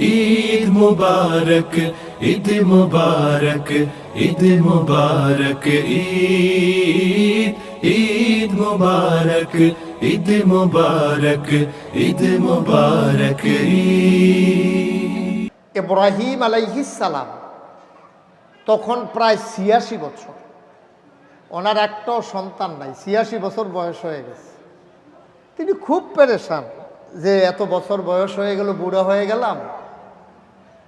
ঈদ মুবারক ঈদ মুবারক ঈদ মুবারক, ঈদ ঈদ মুবারক ঈদ মুবারক ঈদ মুবারক ইব্রাহিম আলাইহিসালাম তখন প্রায় ছিয়াশি বছর। ওনার একটাও সন্তান নাই, ছিয়াশি বছর বয়স হয়ে গেছে। তিনি খুব পেরেশান যে এত বছর বয়স হয়ে গেল, বুড়ো হয়ে গেলাম।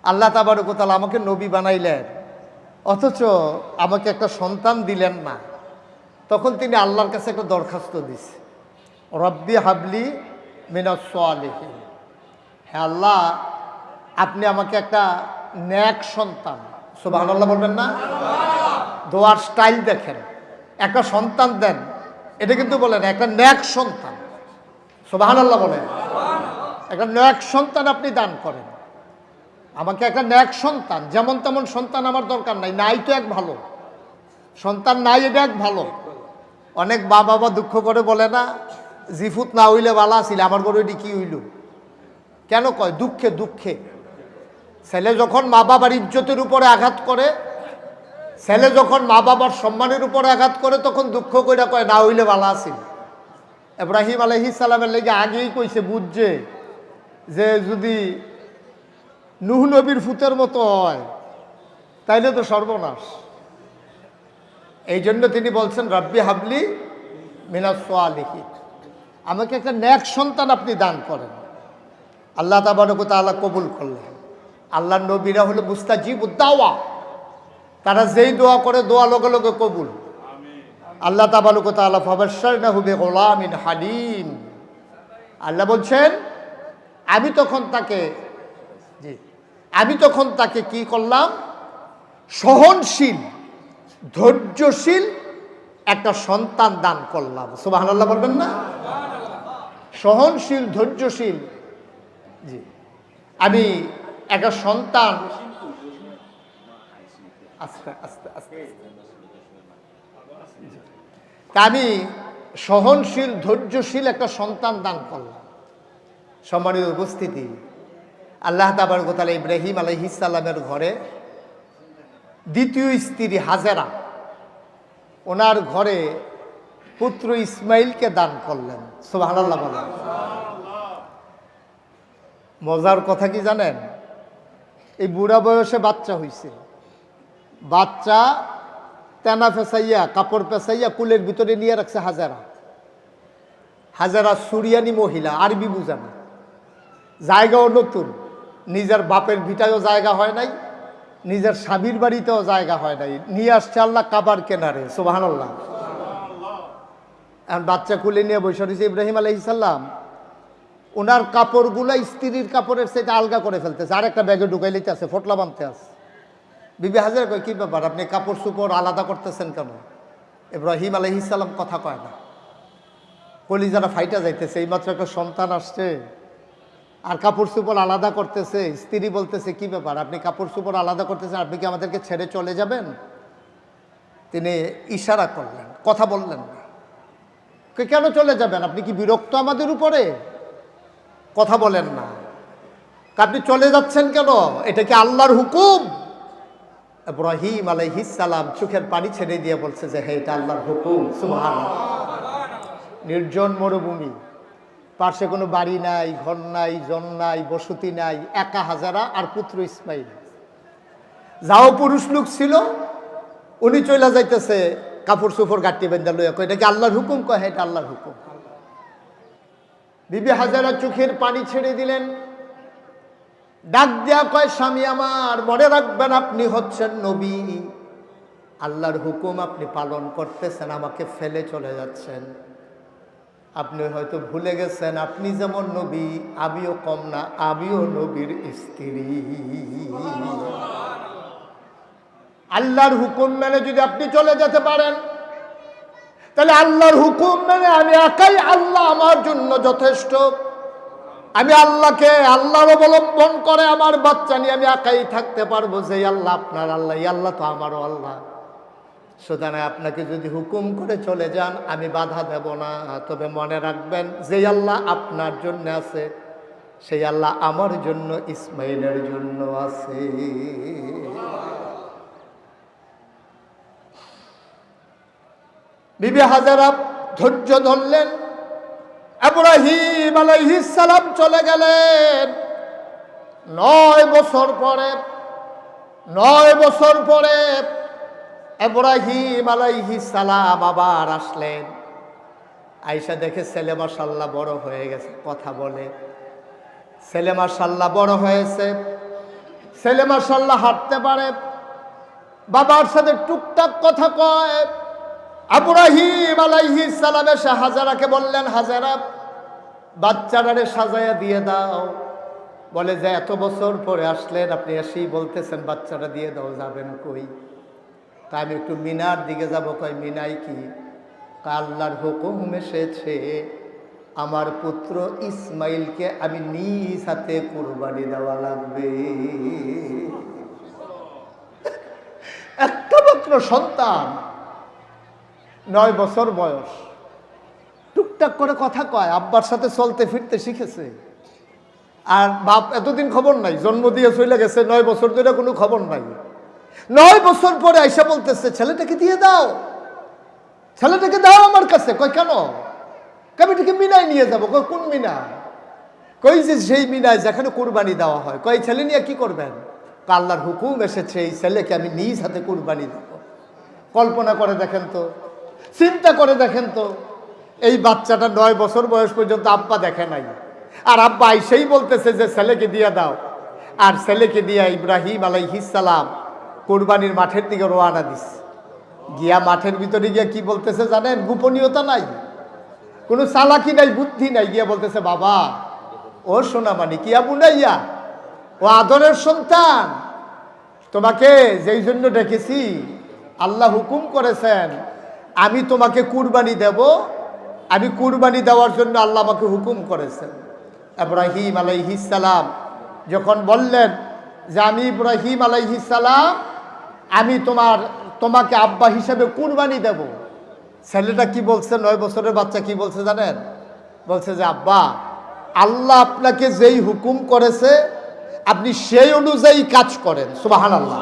আল্লাহ তাবারকতাল আমাকে নবী বানাইলেন। অথচ আমাকে একটা সন্তান দিলেন না। তখন তিনি আল্লাহর কাছে একটা দরখাস্ত দিছে। রব্বি হাবলি মিনাসলিহীন হ্যাঁ আল্লাহ, আপনি আমাকে একটা ন্যাক সন্তান। সুবাহ আল্লাহ বলবেন না? দোয়ার স্টাইল দেখেন। একটা সন্তান দেন। এটা কিন্তু বলেন, একটা ন্যাক সন্তান। সুবাহ আল্লাহ বলেন। একটা ন্যাক সন্তান আপনি দান করেন। আমাকে একটা ন্যাক সন্তান, যেমন তেমন সন্তান আমার দরকার নাই নাই তো এক ভালো। সন্তান নাই এটা এক ভালো। অনেক মা বাবা দুঃখ করে বলে না, জিফুত না হইলে বালা ছিল, আমার গরু এটি কি হইল? কেন কয়? দুঃখে দুঃখে। ছেলে যখন মা বাবার ইজ্জতের উপরে আঘাত করে, ছেলে যখন মা বাবার সম্মানের উপরে আঘাত করে, তখন দুঃখ কইরা কয়, না হইলে বালা আছিল ইব্রাহিম আলহি সালামের লেগে আগেই কইছে, বুঝছে যে যদি নুহ নবীর ফুতের মতো হয়। তাইলে তো সর্বনাশ। এই জন্য তিনি বলছেন, রব্বি হাবলি মিনা সোয়ালিহি আমাকে একটা ন্যাক সন্তান আপনি দান করেন। আল্লাহ তাবারক তাআলা কবুল করলেন। আল্লাহ নবীরা হলো মুস্তাজিব উদ্দাওয়া তারা যেই দোয়া করে, দোয়া লগে লগে কবুল। আল্লাহ তাবারক তাআলা ফাবাশশার না হুবে গোলামিন হালিম। আল্লাহ বলছেন, আমি তখন তাকে জি। আমি তখন তাকে কি করলাম? সহনশীল, ধৈর্যশীল একটা সন্তান দান করলাম। সুবাহ বলবেন না? সহনশীল, ধৈর্যশীল। জি। আমি একটা সন্তান আমি সহনশীল, ধৈর্যশীল একটা সন্তান দান করলাম। সম্মানিত উপস্থিতি। আল্লাহ তাবার গোতালা ইব্রাহিম আলহিসাল্লামের ঘরে দ্বিতীয় স্ত্রী হাজেরা, ওনার ঘরে পুত্র ইসমাইলকে দান করলেন। সুবাহ বলেন। মজার কথা কি জানেন? এই বুড়া বয়সে বাচ্চা হইছে। বাচ্চা তেনা ফেসাইয়া, কাপড় পেঁচাইয়া কুলের ভিতরে নিয়ে রাখছে হাজারা। হাজারা সুরিয়ানি মহিলা, আরবি বুঝা না জায়গাও নতুন। নিজের বাপের ভিটায়ও জায়গা হয় নাই, নিজের স্বামীর বাড়িতেও জায়গা হয় নাই। নিয়ে আসছে আল্লাহ কাবার কেনারে সোবাহান আল্লাহ এখন বাচ্চা কুলে নিয়ে বসে রয়েছে ইব্রাহিম আলহিসাল্লাম ওনার কাপড়গুলো স্ত্রীর কাপড়ের সেটা আলগা করে ফেলতেছে। আর একটা ব্যাগে ঢুকাই লিতে আছে, ফোটলা বানতে আছে। বিবি হাজার কয়, কী ব্যাপার, আপনি কাপড় চুপড় আলাদা করতেছেন কেন? ইব্রাহিম আলহিসাল্লাম কথা কয় না। কলিজারা ফাইটা যাইতেছে, এইমাত্র একটা সন্তান আসছে। আর কাপড় চুপড় আলাদা করতেছে, স্ত্রী বলতেছে, কি ব্যাপার? আপনি কাপড় চুপড় আলাদা করতেছেন, আপনি কি আমাদেরকে ছেড়ে চলে যাবেন? তিনি ইশারা করলেন, কথা বললেন না। কেন চলে যাবেন? আপনি কি বিরক্ত আমাদের উপরে? কথা বলেন না। আপনি চলে যাচ্ছেন কেন? এটা কি আল্লাহর হুকুম? ইব্রাহিম আলাইহিসালাম চোখের পানি ছেড়ে দিয়ে বলছে যে হ্যাঁ এটা আল্লাহর হুকুম সুবহান নির্জন মরুভূমি। পাশে কোনো বাড়ি নাই, ঘর নাই, জন নাই, বসতি নাই, একা হাজারা আর পুত্র ইসমাইল। যাও পুরুষ লোক ছিল, উনি চলে যাইতেছে, কাপড় চোপড় গাঁটি বেন্দা লইয়া। কয়, এটা কি আল্লাহর হুকুম? কয় হ্যাঁ এটা আল্লাহর হুকুম। বিবি হাজারা চোখের পানি ছেড়ে দিলেন। ডাক দেয়া কয়, স্বামী আমার, মনে রাখবেন আপনি হচ্ছেন নবী। আল্লাহর হুকুম আপনি পালন করতেছেন, আমাকে ফেলে চলে যাচ্ছেন। আপনি হয়তো ভুলে গেছেন, আপনি যেমন নবী, আমিও কম না, আমিও নবীর স্ত্রী। আল্লাহর হুকুম মেনে যদি আপনি চলে যেতে পারেন, তাহলে আল্লাহর হুকুম মেনে আমি একাই আল্লাহ আমার জন্য যথেষ্ট। আমি আল্লাহকে আল্লাহর অবলম্বন করে আমার বাচ্চা নিয়ে আমি একাই থাকতে পারব যে আল্লাহ আপনার আল্লাহ আল্লাহ তো আমারও আল্লাহ। সুতরাং আপনাকে যদি হুকুম করে চলে যান, আমি বাধা দেব না। তবে মনে রাখবেন যে আল্লাহ আপনার জন্য আছে, সেই আল্লাহ আমার জন্য, ইসমাইলের জন্য আছে। বিবি হাজারা ধৈর্য ধরলেন। আলাইহিস সালাম চলে গেলেন। নয় বছর পরে, নয় বছর পরে ইব্রাহিম আলাইহিস সালাম আবার আসলেন। আইসা দেখে ছেলে মাসাল্লাহ বড় হয়ে গেছে, কথা বলে। ছেলে মাসাল্লাহ বড় হয়েছে, ছেলে মাসাল্লাহ হাঁটতে পারে, বাবার সাথে টুকটাক কথা কয়। আবুরাহিম আলাইহি সালাম এসে হাজারাকে বললেন, হাজারা বাচ্চারারে সাজায়া দিয়ে দাও। বলে, যে এত বছর পরে আসলেন, আপনি এসেই বলতেছেন বাচ্চারা দিয়ে দাও, যাবেন কই? তা আমি একটু মিনার দিকে যাব, কয়, মিনাই কি? কা আল্লাহর হুকুম এসেছে, আমার পুত্র ইসমাইলকে আমি নিজ হাতে কুরবানি দেওয়া লাগবে। একটা মাত্র সন্তান, নয় বছর বয়স। টুকটাক করে কথা কয়, আব্বার সাথে চলতে ফিরতে শিখেছে। আর বাপ, এতদিন খবর নাই, জন্ম দিয়ে চলে গেছে, নয় বছর ধরে কোনো খবর নাই। নয় বছর পরে আইসা বলতেছে, ছেলেটাকে দিয়ে দাও। ছেলেটাকে দাও আমার কাছে। কই কেন? কমিটিকে মিনায় নিয়ে যাব। কই কোন মিনা? কই যে সেই মিনায় যেখানে কোরবানি দেওয়া হয়। কই ছেলে নিয়ে কি করবেন? কা আল্লাহর হুকুম এসেছে, এই ছেলেকে আমি নিজ হাতে কোরবানি দেবো। কল্পনা করে দেখেন তো, চিন্তা করে দেখেন তো, এই বাচ্চাটা নয় বছর বয়স পর্যন্ত আব্বা দেখে নাই। আর আব্বা আইসেই বলতেছে যে, ছেলেকে দিয়ে দাও। আর ছেলেকে দিয়া ইব্রাহিম আলাইহিসালাম কোরবানির মাঠের দিকে রোয়ানা দিস গিয়া মাঠের ভিতরে গিয়া কি বলতেছে জানেন? গোপনীয়তা নাই। কোনো চালাকি নাই, বুদ্ধি নাই। গিয়া বলতেছে, বাবা, ও সোনামানি কিয়া বুনাইয়া ও আদরের সন্তান। তোমাকে যেই জন্য ডেকেছি, আল্লাহ হুকুম করেছেন, আমি তোমাকে কুরবানি দেব। আমি কুরবানি দেওয়ার জন্য আল্লাহ আমাকে হুকুম করেছেন। ইব্রাহিম আলাইহিসালাম যখন বললেন যে, আমি ইব্রাহিম আলাইহিসালাম আমি তোমার, তোমাকে আব্বা হিসেবে কুরবানি দেব। ছেলেটা কি বলছে? নয় বছরের বাচ্চা কি বলছে জানেন? বলছে যে, আব্বা, আল্লাহ আপনাকে যেই হুকুম করেছে, আপনি সেই অনুযায়ী কাজ করেন। সুবাহান আল্লাহ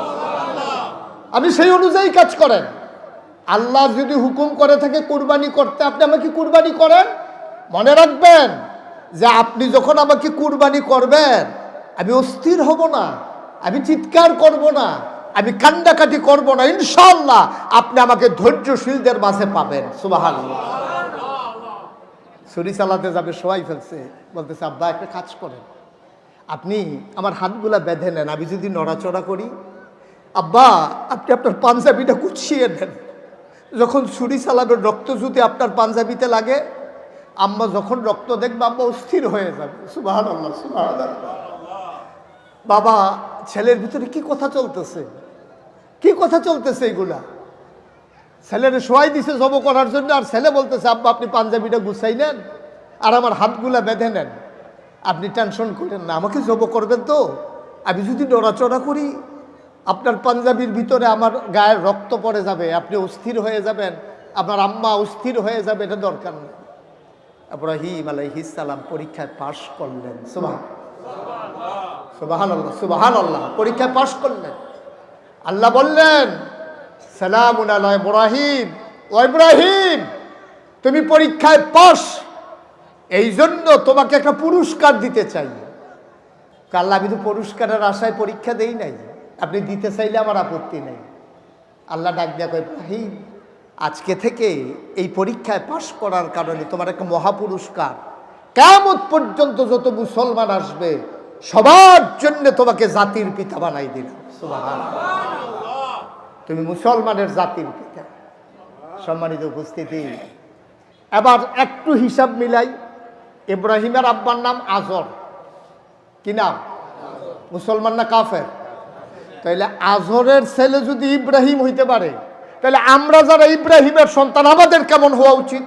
আপনি সেই অনুযায়ী কাজ করেন। আল্লাহ যদি হুকুম করে থাকে কুরবানি করতে, আপনি আমাকে কুরবানি করেন? মনে রাখবেন যে আপনি যখন আমাকে কুরবানি করবেন, আমি অস্থির হব না, আমি চিৎকার করব না। আমি কান্দাকাটি করব না ইনশাল্লাহ আপনি আমাকে ধৈর্যশীলদের মাঝে পাবেন সুবাহান ছুরি চালাতে যাবে সবাই ফেলছে, বলতেছে, আব্বা, একটা কাজ করেন। আপনি আমার হাতগুলা বেঁধে নেন, আমি যদি নড়াচড়া করি, আব্বা, আপনি আপনার পাঞ্জাবিটা কুচিয়ে নেন যখন ছুরি চালাবেন রক্ত যদি আপনার পাঞ্জাবিতে লাগে, আম্মা যখন রক্ত দেখবে, আম্মা অস্থির হয়ে যাবে। সুবাহ বাবা, ছেলের ভিতরে কি কথা চলতেছে? কি কথা চলতেছে এগুলা ছেলের শোয়াই দিছে জব করার জন্য আর ছেলে বলতেছে আব্বা আপনি পাঞ্জাবিটা গুছাই নেন আর আমার হাতগুলা বেঁধে নেন আপনি টেনশন করেন না আমাকে জব করবেন তো আমি যদি নড়াচড়া করি আপনার পাঞ্জাবির ভিতরে আমার গায়ের রক্ত পড়ে যাবে আপনি অস্থির হয়ে যাবেন আপনার আম্মা অস্থির হয়ে যাবে এটা দরকার নেই ইব্রাহিম আলাইহিসালাম পরীক্ষায় পাশ করলেন সুবাহ সুবাহান আল্লাহ আল্লাহ পরীক্ষায় পাশ করলেন আল্লাহ বললেন, সালামুন আল্লাহ ইব্রাহিম, ও ইব্রাহিম, তুমি পরীক্ষায় পাস এই জন্য তোমাকে একটা পুরস্কার দিতে চাই। কাল্লা আমি তো পুরস্কারের আশায় পরীক্ষা দেই নাই। আপনি দিতে চাইলে আমার আপত্তি নেই। আল্লাহ ডাক কয়, ইব্রাহিম, আজকে থেকে এই পরীক্ষায় পাশ করার কারণে তোমার একটা মহাপুরস্কার। কেমন পর্যন্ত যত মুসলমান আসবে সবার জন্য তোমাকে জাতির পিতা বানাই দিলাম। তুমি মুসলমানের জাতির পিতা। সম্মানিত উপস্থিতি। এবার একটু হিসাব মিলাই ইব্রাহিমের আব্বার নাম আজর। কি নাম? মুসলমান না কাফের? তাইলে আজরের ছেলে যদি ইব্রাহিম হইতে পারে তাহলে আমরা যারা ইব্রাহিমের সন্তান আমাদের কেমন হওয়া উচিত?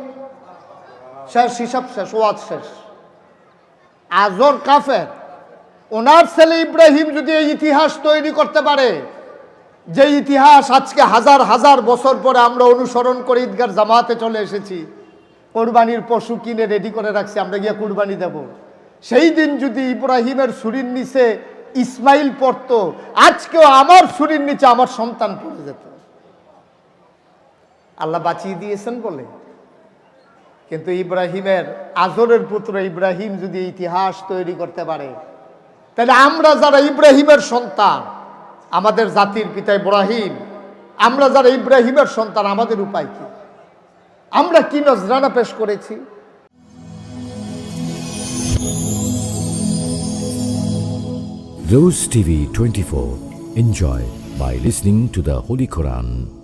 শেষ হিসাব শেষ ওয়াজ শেষ। আজর কাফের? ওনার ছেলে ইব্রাহিম যদি এই ইতিহাস তৈরি করতে পারে, যে ইতিহাস আজকে হাজার হাজার বছর পরে আমরা অনুসরণ করে ঈদগার জামাতে চলে এসেছি, কোরবানির পশু কিনে রেডি করে রাখছি, আমরা গিয়ে কুরবানি দেব। সেই দিন যদি ইব্রাহিমের ছুরির নিচে ইসমাইল পড়তো, আজকেও আমার ছুরির নিচে আমার সন্তান পড়ে যেত। আল্লাহ বাঁচিয়ে দিয়েছেন বলে। কিন্তু ইব্রাহিমের আজরের পুত্র ইব্রাহিম যদি ইতিহাস তৈরি করতে পারে তাহলে আমরা যারা ইব্রাহিমের সন্তান, আমাদের জাতির পিতা ইব্রাহিম, আমরা যারা ইব্রাহিমের সন্তান, আমাদের উপায় কি আমরা কি নজরানা পেশ করেছি Rose TV 24. Enjoy by listening to the Holy Quran.